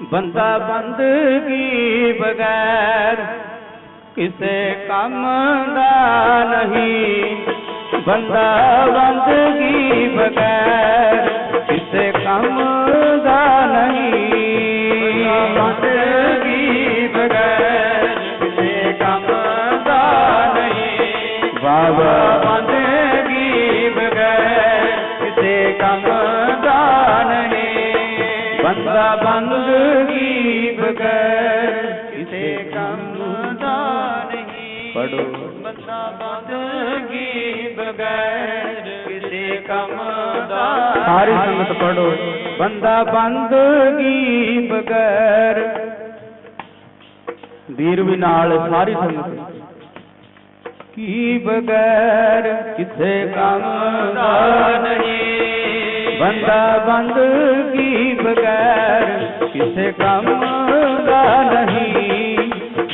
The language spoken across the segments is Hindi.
बंदा बंदगी बगैर किसे कम दा नहीं। बंदा बंदगी बगैर किसे कम बंदगी बगैर किसे कम दा नहीं। बाबा बंदगी बगैर किसे कम दा नहीं। ਬੰਦਾ ਬੰਦਗੀ ਬਗੈਰ ਕਿਸੇ ਕੰਮ ਦਾ ਨਹੀਂ। ਪੜੋ ਬੰਦਾ ਬੰਦਗੀ ਬਗੈਰ ਕਿਸੇ ਕੰਮ ਦਾ ਸਾਰੀ ਸੰਗਤ ਪੜੋ ਬੰਦਾ ਬੰਦਗੀ ਬਗੈਰ ਵੀਰ ਵੀ ਨਾਲ ਸਾਰੀ ਸੰਗਤ। ਕੀ ਬਗੈਰ ਕਿਸੇ ਕੰਮ बंदा बंदगी बगैर किसे काम का नहीं?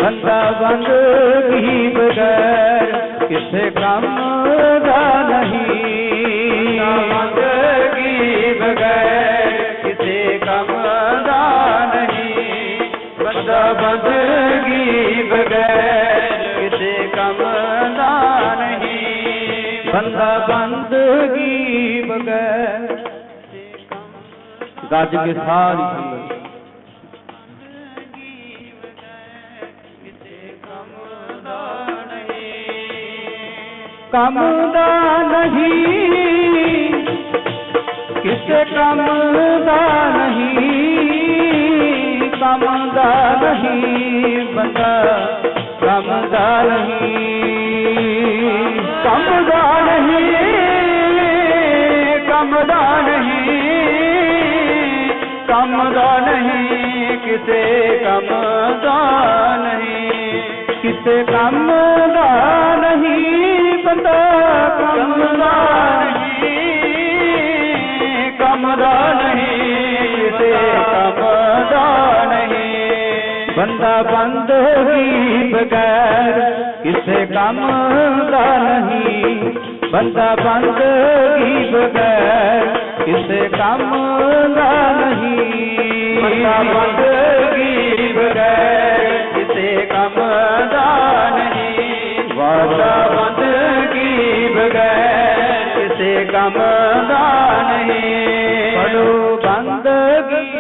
बंदा बंदगी बगैर काम बंदगी बगैर किसे काम का नहीं? बंदा बंदगी बगैर किसे नहीं? बंदा बंदगी बगैर। गज के सारी संगत कम दा नहीं किसे कम दा नहीं कम दा नहीं बंदा कम दा नहीं कम दा नहीं। कमदा नहीं कमदा नहीं किसे कमदा नहीं किसे कमदा नहीं बंदा कमदा नहीं कमदा नहीं किसे कमदा नहीं बंदा बंदगी बगैर, किसे कमदा नहीं बंदा बंद बगैर। से कम नहीं। बंदगी बगैर किसे कम नहीं। बंदगी बगैर किसे कम नहीं। बंदगी।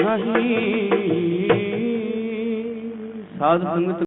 नहीं। ਸਾਧ ਸੰਗਤ